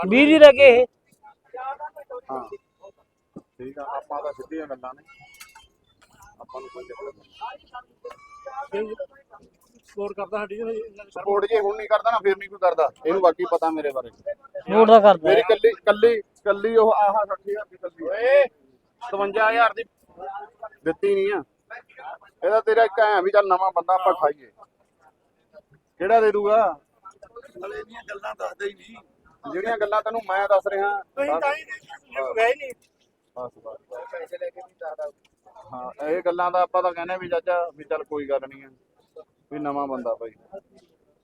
20 ਦੀ ਰਹਿ ਗਏ ਇਹ। ਹਾਂ। ਠੀਕ ਆ ਆਪਾਂ ਤਾਂ ਸਿੱਧੀਆਂ ਗੱਲਾਂ ਨੇ। ਆਪਾਂ ਨੂੰ ਕੋਈ ਚੱਕਰ ਨਹੀਂ। ਸਕੋਰ ਕਰਦਾ ਸਾਡੀ ਸਪੋਰਟ ਜੇ ਹੁਣ ਨਹੀਂ ਕਰਦਾ ਨਾ ਫਿਰ ਨਹੀਂ ਕੋਈ ਕਰਦਾ। ਇਹਨੂੰ ਬਾਕੀ ਪਤਾ ਮੇਰੇ ਬਾਰੇ। ਵੋਟ ਦਾ ਕਰਦਾ। ਮੇਰੀ ਕੱਲੀ ਕੱਲੀ ਕੱਲੀ ਉਹ ਆਹ 60000 ਦੀ ਕੱਲੀ ਓਏ 57000 ਦੀ ਦਿੱਤੀ ਨਹੀਂ ਆ। ਇਹਦਾ ਤੇਰਾ ਇੱਕ ਐ ਵੀ ਚੱਲ ਨਵਾਂ ਬੰਦਾ ਆਪਾਂ ਖਾਈਏ। ਕਿਹੜਾ ਦੇ ਦੂਗਾ? ਹਲੇ ਦੀਆਂ ਗੱਲਾਂ ਦੱਸਦਾ ਹੀ ਨਹੀਂ। ਜਿਹੜੀਆਂ ਗੱਲਾਂ ਤੈਨੂੰ ਮੈਂ ਦੱਸ ਰਿਹਾ ਤੁਸੀਂ ਤਾਂ ਹੀ ਗਏ ਨਹੀਂ। ਬਸ ਬਸ ਪੈਸੇ ਲੈ ਕੇ ਵੀ ਹਾਂ ਇਹ ਗੱਲਾਂ ਦਾ ਆਪਾਂ ਤਾਂ ਕਹਿੰਦੇ ਵੀ ਚਾਚਾ ਵੀ ਚੱਲ ਕੋਈ ਗੱਲ ਨਹੀਂ ਆ। ਵੀ ਨਵਾਂ ਬੰਦਾ ਭਾਈ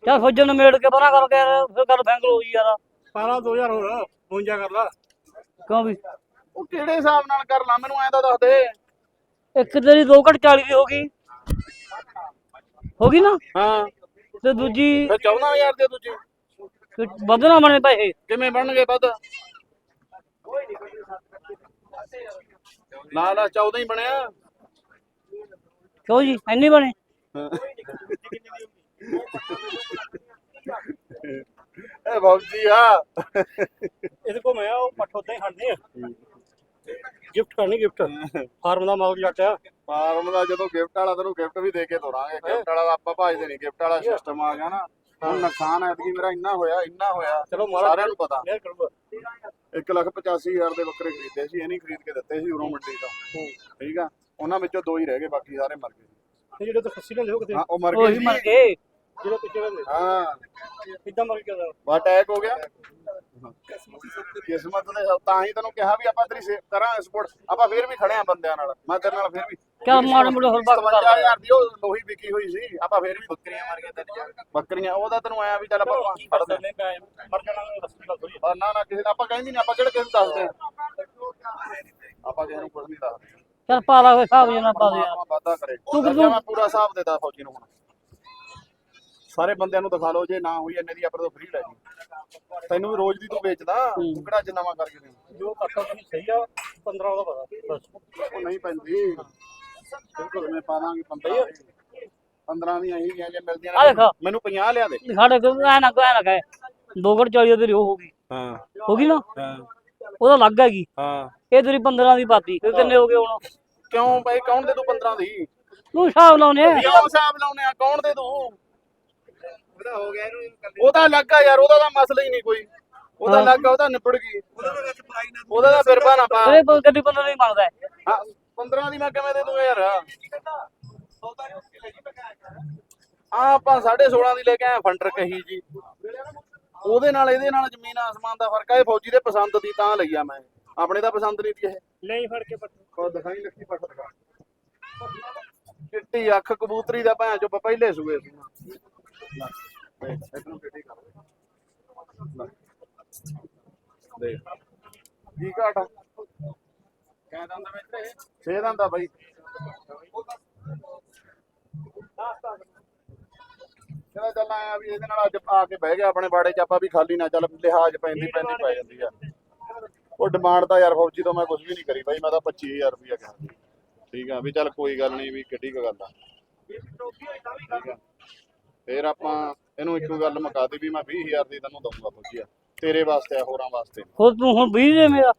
ਚੱਲ ਫੌਜਣ ਨੂੰ ਮੇੜ ਕੇ ਪਰਾਂ ਕਰਕੇ ਯਾਰ ਫਿਰ ਗੱਲ ਫੈਂਕਲ ਹੋਈ ਯਾਰ। ਪਾਰਾ 2000 ਹੋਰ 52 ਕਰ ਲਾ। ਕਿਉਂ ਵੀ? ਉਹ ਕਿਹੜੇ ਹਿਸਾਬ ਨਾਲ ਕਰ ਲਾ ਮੈਨੂੰ ਐਂ ਤਾਂ ਦੱਸ ਦੇ। ਇੱਕ ਤੇਰੀ 2 ਘਟ 40 ਦੀ ਹੋ ਗਈ। ਹੋ ਗਈ ਨਾ? ਹਾਂ। ਤੇ ਦੂਜੀ ਫਿਰ 14000 ਦੇ ਦੂਜੀ। ਵਧਣਾ ਬਣੇ ਪੈਸੇ ਕਿਵੇਂ ਬਣਨਗੇ ਵੱਧ? ਨਾ ਨਾ 14 ਹੀ ਬਣਿਆ। ਕਿਉਂ ਜੀ? ਇੰਨੀ ਬਣੇ? ਇਹ ਬਾਬਜੀ ਆ। ਇਹਦੇ ਕੋ ਮੈਂ ਉਹ ਪੱਠ ਉਦਾਂ ਹੀ ਖੜਨੀ ਆ। ਗਿਫਟ ਕਰਨੀ ਗਿਫਟ। ਫਾਰਮ ਦਾ ਮਾਲ ਜੱਟਿਆ ਫਾਰਮ ਦਾ ਜਦੋਂ ਗਿਫਟ ਵਾਲਾ ਤੈਨੂੰ ਗਿਫਟ ਵੀ ਦੇ ਕੇ ਤੋਰਾਂਗੇ। ਗਿਫਟ ਵਾਲਾ ਆਪਾਂ ਭਾਜਦੇ ਨਹੀਂ ਗਿਫਟ ਵਾਲਾ ਸਿਸਟਮ ਆ ਗਿਆ ਨਾ। ਹੁਣ ਨੁਕਸਾਨ ਐਤਕੀ ਮੇਰਾ ਇੰਨਾ ਹੋਇਆ ਇੰਨਾ ਹੋਇਆ। ਚਲੋ ਸਾਰਿਆਂ ਨੂੰ ਪਤਾ। ਕਲੀਅਰ ਕਰੂਗਾ 185000 ਦੇ ਬੱਕਰੇ ਖਰੀਦੇ ਸੀ ਇਹ ਨਹੀਂ ਖਰੀਦ ਕੇ ਦਿੱਤੇ ਸੀ ਉਰੋਂ ਮੰਡੀ ਤੋਂ। ਠੀਕ ਆ? ਉਹਨਾਂ ਵਿੱਚੋਂ ਦੋ ਹੀ ਰਹਿ ਗਏ ਬਾਕੀ ਸਾਰੇ ਮਰ ਗਏ। ਇਹ ਜਿਹੜੇ ਤੋਂ ਖੱਸੀ ਕਿਤੇ। ਹਾਂ ਉਹ ਮਰ ਗਏ ਉਹੀ ਸੀ ਮਰ ਗਏ। ਜਿਹੜੇ ਪਿੱਛੇ ਰਹਿੰਦੇ। ਹਾਂ। ਕਿੱਦਾਂ ਮਰ ਗਿਆ ਵਾ ਅਟੈਕ ਹੋ ਗਿਆ। ਕਿਸਮਤ ਨੇ ਤਾਂ ਹੀ ਤੈਨੂੰ ਕਿਹਾ ਵੀ ਆਪਾਂ ਤੇਰੀ ਕਰਾਂ ਸਪੋਰਟ ਆਪਾਂ ਫੇਰ ਵੀ ਖੜੇ ਆ ਬੰਦਿਆਂ ਨਾਲ। ਮੈਂ ਤੇਰੇ ਨਾਲ ਫੇਰ ਵੀ ਚੱਲ ਮਾੜੇ ਮੋਟੇ ਹੋਰ ਬਾਕੀ ਕਰ 57000 ਦੀ ਉਹ ਲੋਹੀ ਵਿਕੀ ਹੋਈ ਸੀ ਆਪਾਂ ਫੇਰ ਵੀ ਬੱਕਰੀਆਂ ਮਾਰ ਕੇ ਤਿੰਨ ਚਾਰ ਬੱਕਰੀਆਂ ਉਹਦਾ ਤੈਨੂੰ ਆਇਆ ਵੀ ਚੱਲ ਆਪਾਂ ਪੰਜ ਫੜ ਦੇ ਮਰ ਜਾਣਾ ਦੱਸਣ ਗੱਲ ਥੋੜੀ ਆ। ਨਾ ਨਾ ਕਿਸੇ ਆਪਾਂ ਕਹਿੰਦੇ ਨਹੀਂ ਆਪਾਂ ਕਿਹੜੇ ਕਿਸੇ ਨੂੰ ਦੱਸਦੇ? ਆਪਾਂ ਕਿਸੇ ਨੂੰ ਕੁਝ ਨਹੀਂ ਦੱਸਦੇ ਚੱਲ ਪਾ ਲਾ ਕੋਈ ਹਿਸਾਬ ਜਨਾ ਪਾ ਦੇ ਕਰੇ। ਤੂੰ ਕਿਉਂ- ਮੈਂ ਪੂਰਾ ਹਿਸਾਬ ਦੇਦਾ ਫੌਜੀ ਨੂੰ ਹੁਣ। ਸਾਰੇ ਬੰਦਿਆਂ ਨੂੰ ਦਿਖਾ ਲਓ ਜੇ ਨਾ ਹੋਈ ਇੰਨੇ ਦੀ ਆਪਣੇ ਤੋਂ ਫ੍ਰੀ ਲੈ ਜੀ ਤੈਨੂੰ ਵੀ ਰੋਜ਼ ਦੀ ਤੂੰ ਵੇਚਦਾ ਅੱਜ ਨਵਾਂ ਕਰਕੇ ਦੇ ਜੋ ਪੱਠਾ ਤੁਸੀਂ ਸਹੀ ਆ 15 ਉਹਦਾ ਪਤਾ। ਬਸ ਉਹ ਨਹੀਂ ਪੈਂਦੀ। ਬਿਲਕੁਲ ਮੈਂ ਪਾ ਦਾਂਗੀ 15 15 ਦੀਆਂ ਹੀ ਜੇ ਮਿਲਦੀਆਂ ਆ ਦੇਖ। ਮੈਨੂੰ 50 ਲਿਆ ਦੇ। ਸਾਡੇ ਕੋਲ ਐ ਨਾ ਕੋਈ ਐ ਨਾ ਕਹੇ। 2 ਘਟ 40 ਤੇਰੀ ਉਹ ਹੋ ਗਈ। ਹਾਂ। ਹੋ ਗਈ ਨਾ? ਹਾਂ। ਉਹਦਾ ਲੱਗ ਹੈਗੀ। ਹਾਂ। ਇਹ ਤੇਰੀ 15 ਦੀ ਪਾਤੀ। ਫਿਰ ਕਿੰਨੇ ਹੋ ਗਏ ਹੁਣ? ਕਿਉਂ ਭਾਈ ਕੌਣ ਦੇ ਤੂੰ 15 ਦੀ? ਤੂੰ ਹਿਸਾਬ ਲਾਉਨੇ ਕਿਉਂ ਹਿਸਾਬ ਲਾਉਨੇ ਆ। ਕੌਣ ਦੇ ਤੂੰ ਉਹਦਾ ਹੋ ਗਿਆ ਇਹਨੂੰ ਉਹਦਾ ਲੱਗ ਆ ਯਾਰ ਉਹਦਾ ਤਾਂ ਮਸਲਾ ਹੀ ਨਹੀਂ ਕੋਈ। ਉਹਦਾ ਲੱਗ ਆ ਉਹਦਾ ਨਿਪੜ ਗਈ। ਉਹਦਾ ਤਾਂ ਫਿਰ ਨਾ ਪਾ। ਇਹ ਕੋਈ ਗੱਡੀ 15 ਨਹੀਂ ਮੰਗਦਾ ਹੈ। ਹਾਂ। 15 ਦੀ ਮੈਂ ਕਿਵੇਂ ਦੇ ਦੂੰਗਾ ਯਾਰ? ਆ ਆਪਾਂ 16.5 ਦੀ ਲੈ ਕੇ ਆਏ ਫੰਡਰ ਕਹੀ ਜੀ। ਉਹਦੇ ਨਾਲ ਇਹਦੇ ਨਾਲ ਜ਼ਮੀਨ ਆਸਮਾਨ ਦਾ ਫ਼ਰਕ ਆ ਇਹ ਫੌਜੀ ਦੇ ਪਸੰਦ ਦੀ ਤਾਂ ਲਈ ਆ ਮੈਂ। ਆਪਣੇ ਤਾਂ ਪਸੰਦ ਨਹੀਂ ਸੀ ਇਹ। ਨਹੀਂ ਫੜ ਕੇ ਪੱਠਾ ਉਹ ਦਿਖਾਈ ਲੱਖੀ ਪੱਟ ਦਿਖਾ ਚਿੱਟੀ ਅੱਖ ਕਬੂਤਰੀ ਦਾ ਭੈਣ ਚੋ ਪਹਿਲੇ ਸੂਏ ਸੀ। ਦੇਖ, ਇੱਧਰੋਂ ਟੇਢੀ ਕਰ ਦੇ। ਲੈ। ਬਾਈ। ਚਲੋ ਚੱਲ ਆਇਆ ਵੀ ਇਹਦੇ ਨਾਲ ਅੱਜ ਆ ਕੇ ਬਹਿ ਗਿਆ ਆਪਣੇ ਬਾੜੇ 'ਚ, ਆਪਾਂ ਵੀ ਖਾਲੀ ਨਾ, ਚੱਲ ਲਿਹਾਜ਼ ਪੈਂਦੀ ਪੈਂਦੀ ਪੈ ਜਾਂਦੀ ਆ। ਉਹ ਡਿਮਾਂਡ ਤਾਂ ਯਾਰ ਫੌਜੀ ਤੋਂ ਮੈਂ ਕੁਝ ਵੀ ਨਹੀਂ ਕਰੀ ਬਾਈ, ਮੈਂ ਤਾਂ 25000 ਰੁਪਇਆ ਕਿਹਾ। ਠੀਕ ਆ, ਵੀ ਚੱਲ ਕੋਈ ਗੱਲ ਨਹੀਂ, ਵੀ ਕਿੱਡੀ ਕੁ ਗੱਲ ਆ। ਠੀਕ ਆ। ਫੇਰ ਆਪਾਂ ਇਹਨੂੰ ਇੱਕੋ ਗੱਲ ਮੁਕਾ ਦੇ ਵੀ ਮੈਂ 20000 ਦੀ ਤੈਨੂੰ ਦਊਂਗਾ ਫੌਜੀਆ ਤੇਰੇ ਵਾਸਤੇ ਆ, ਹੋਰਾਂ ਵਾਸਤੇ। ਹੋਰ ਤੂੰ ਹੁਣ 20 ਦੇ ਮੇਰਾ।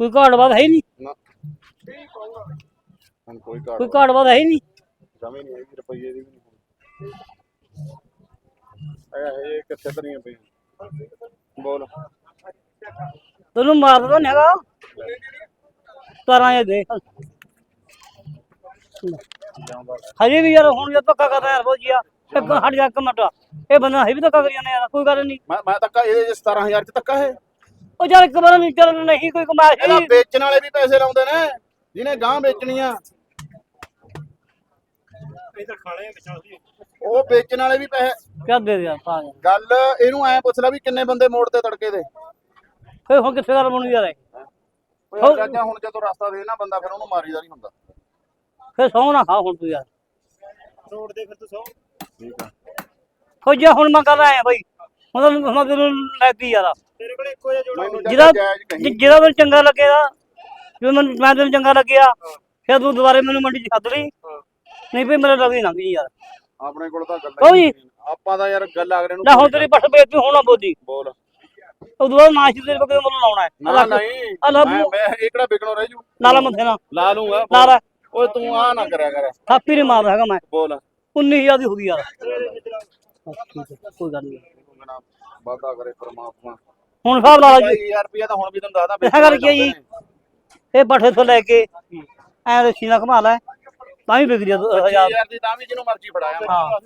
ਕੋਈ ਘਾਟ ਬਾਤ ਹੈ ਨਹੀਂ। ਨਾ। ਹੁਣ ਕੋਈ ਕਾਰਡ ਕੋਈ ਘਾਟ ਬਾਤ ਹੈ ਨਹੀਂ। ਜਮੇ ਨਹੀਂ ਹੈਗੀ ਰੁਪਈਏ ਦੀ ਵੀ ਨਹੀਂ ਇਹ ਇਹ ਕਿੱਥੇ ਤਰੀਆਂ ਪਈਆਂ? ਬੋਲ। ਤੈਨੂੰ ਮਾਰਦਾ ਤਾਂ ਨੀ ਹੈਗਾ। ਤਾਰਾਂ ਇਹ ਦੇ ਹਜੇ ਵੀ ਯਾਰ ਹੁਣ ਜੇ ਧੱਕਾ ਕਰਦਾ ਯਾਰ ਬੋਜੀਆ ਇੱਕ ਹਟ ਜਾ ਇੱਕ ਮਿੰਟ। ਇਹ ਬੰਦਾ ਹੈ ਵੀ ਧੱਕਾ ਕਰੀ ਜਾਂਦੇ ਯਾਰ ਕੋਈ ਗੱਲ ਨਹੀਂ। ਮੈਂ ਮੈਂ ਤੱਕਾ ਇਹਦੇ 'ਚ 17000 ਚ ਤੱਕਾ ਹੈ। ਉਹ ਯਾਰ ਇੱਕ ਵਾਰ ਨਹੀਂ ਚੱਲ ਨਹੀਂ ਕੋਈ ਇਹਦਾ ਸੀ ਵੇਚਣ ਵਾਲੇ ਵੀ ਪੈਸੇ ਲਾਉਂਦੇ ਨੇ ਜਿਹਨੇ ਗਾਂ ਵੇਚਣੀਆਂ। ਖਾਣੇ ਵਿਚਾਲ। ਉਹ ਵੇਚਣ ਵਾਲੇ ਵੀ ਪੈਸੇ ਕਿਆ ਦੇ ਦਿਆ ਪਾ ਗਿਆ ਗੱਲ ਇਹਨੂੰ ਐ ਪੁੱਛ ਲੈ ਵੀ ਕਿੰਨੇ ਬੰਦੇ ਮੋੜ ਤੇ ਤੜਕੇ ਦੇ। ਫੇ ਹੁਣ ਕਿੱਥੇ ਗੱਲ ਬਣੂ ਯਾਰ ਇਹ? ਓਏ ਚਾਚਾ ਹੁਣ ਜਦੋਂ ਰਸਤਾ ਦੇ ਨਾ ਬੰਦਾ ਫਿਰ ਉਹਨੂੰ ਮਾਰੀਦਾ ਨਹੀਂ ਹੁੰਦਾ। ਫੇ ਸੌ ਨਾ ਖਾ ਹੁਣ ਤੂੰ ਯਾਰ। ਰੋਡ ਦੇ ਫਿਰ ਤੂੰ ਸੌ। ਠੀਕ ਆ। ਖੋਜਿਆ ਹੁਣ ਮੈਂ ਕਰ ਆਇਆ ਬਈ। ਹੁਣ ਤਾਂ- ਹੁਣ ਤੈਨੂੰ ਲੈ ਗਈ ਯਾਰ। ਤੇਰੇ ਕੋਲ ਇੱਕੋ ਜਿਹਾ ਜੋੜਾ ਮੈਨੂੰ ਜਿਹਦਾ ਚਾਚਾ ਜਾਇਜ਼ ਕਹੀ। ਜਿ- ਜਿਹਦਾ ਮੈਨੂੰ ਚੰਗਾ ਲੱਗੇਗਾ ਜੋ ਮੈਨੂੰ ਮੈਂ ਤੈਨੂੰ ਚੰਗਾ ਲੱਗਿਆ ਫਿਰ ਤੂੰ ਦੁਬਾਰੇ ਮੈਨੂੰ ਮੰਡੀ 'ਚ ਸੱਦ ਲਈ। ਨਹੀਂ ਭਈ ਮੇਰੇ ਲੱਗੀ ਲੰਘ ਜੀ ਯਾਰ। ਆਪਣੇ ਕੋਲ ਤਾਂ ਗੱਲਾਂ ਹੀ। ਨਹੀਂ। ਆਪਾਂ ਤਾਂ ਯਾਰ ਗੱਲ ਅਗਲੇ ਨੂੰ ਨਾ ਹੁਣ ਤੇਰੀ ਪੱਠ ਵੇਚ ਤੂੰ ਹੋਣਾ ਬੋਦੀ ਬੋਲ। ਉਦੋਂ ਬਾਅਦ ਮਾਸ਼ ਦੇ ਬੱਕਰੇ ਦਾ ਮੁੱਲ ਲਾਉਣਾ ਹੈ। ਨਾ ਨਹੀਂ। ਆ ਲੈ ਮੈਂ ਮੈਂ ਇਹ ਕਿਹੜਾ ਵਿਕਣੋਂ ਰਹਿ ਜੂ? ਨਾਲਾ ਮੱਥੇ ਨਾਲ। ਲਾ ਲੂੰਗਾ ਨਾਲਾ ਓਏ ਤੂੰ ਆ ਨਾ ਕਰਿਆ ਕਰ। ਥਾਪੀ ਨਹੀਂ ਮਾਰਦਾ ਹੈਗਾ ਮੈਂ। ਬੋਲ। 19000 ਦੀ ਹੋ ਗਈ ਯਾਰ। ਠੀਕ ਹੈ, ਕੋਈ ਗੱਲ ਨਹੀਂ ਨਾ। ਵਾਦਾ ਕਰੇ ਪ੍ਰਮਾਤਮਾ। ਹੁਣ ਹਿਸਾਬ ਲਾ ਲਾ ਜੀ। 20000 ਰੁਪਇਆ ਤਾਂ ਹੁਣ ਵੀ ਤੁਹਾਨੂੰ ਦੱਸਦਾ ਇਹ ਗੱਲ ਕੀ ਜੀ? ਇਹ ਪੱਠੇ ਤੋਂ ਲੈ ਕੇ ਐ ਰੱਸੀ ਨਾਲ ਘਮਾ ਲੈ ਤਾਂ ਵੀ ਵਿਕ ਜਾ 1000 20000 ਦੀ ਤਾਂ ਵੀ ਜਿਹਨੂੰ ਮਰਜ਼ੀ ਫੜਾਇਆ ਹਾਂ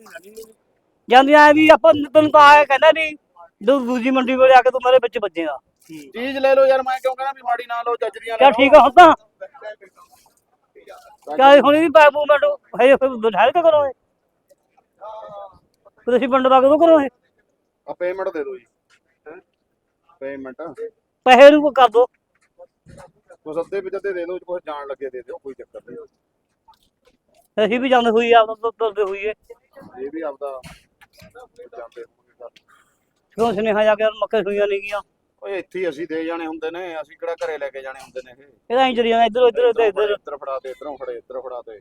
ਜਾਂਦੀਆਂ ਐ ਵੀ ਆਪਾਂ ਤੈਨੂੰ ਤਾਂ ਆਇਆ ਕਹਿੰਦਾ ਨਹੀਂ ਦੂ ਦੂਜੀ ਮੰਡੀ ਕੋਲ ਆ ਕੇ ਤੂੰ ਮੇਰੇ ਵਿੱਚ ਵੱਜੇਗਾ। ਚੀਜ਼ ਲੈ ਲਓ ਯਾਰ ਮੈਂ ਕਿਉਂ ਕਹਿੰਦਾ ਵੀ ਮਾੜੀ ਨਾ ਲਓ ਦੀਆਂ ਕਿਆ ਠੀਕ ਆ ਹੁਣ ਤਾਂ। ਕਿਆ ਹੁਣ ਇਹਦੀ ਪੈ ਮੂਵਮੈਂਟ ਹੈ ਫਿਰ ਬਿਠਾਏ ਤਾਂ ਕਰੋ ਇਹ। ਤੁਸੀਂ ਪਿੰਡ ਦਾ ਕਦੋਂ ਕਰੋ ਇਹ। ਆ ਪੇਮੈਂਟ ਦੇ ਦਿਓ ਜੀ। ਪੇਮੈਂਟ ਪੈਸੇ ਨੂੰ ਕਰ ਦੋ। ਕੁਛ ਅੱਧੇ ਵਿੱਚ ਅੱਧੇ ਦੇ ਦਿਓ ਕੁਛ ਜਾਣ ਲੱਗੇ ਦੇ ਦਿਓ ਕੋਈ ਚੱਕਰ ਨਹੀਂ। ਅਸੀਂ ਵੀ ਜਾਂਦੇ ਹੋਈ ਆ ਤੁਰਦੇ ਹੋਈਏ ਇਹ ਵੀ ਆਪਦਾ ਜਾਂਦੇ ਹੋਣਗੇ ਘਰ। ਕਿਉਂ ਸੁਨੇਹਾ ਜਾ ਕੇ ਯਾਰ ਮੱਕੇ ਸੁਈਆਂ ਨਹੀਂ ਗੀਆਂ ਓਏ ਇੱਥੇ ਹੀ ਅਸੀਂ ਦੇ ਜਾਣੇ ਹੁੰਦੇ ਨੇ ਅਸੀਂ ਕਿਹੜਾ ਘਰੇ ਲੈ ਕੇ ਜਾਣੇ ਹੁੰਦੇ ਨੇ ਇਹ? ਇਹਦਾ ਇੰਜਰੀਆਂ ਇੱਧਰ ਇੱਧਰ ਇੱਧਰ ਇੱਧਰ। ਇੱਧਰ ਫੜਾ ਦੇ ਇੱਧਰੋਂ ਫੜੇ ਇੱਧਰ ਫੜਾ ਦੇ।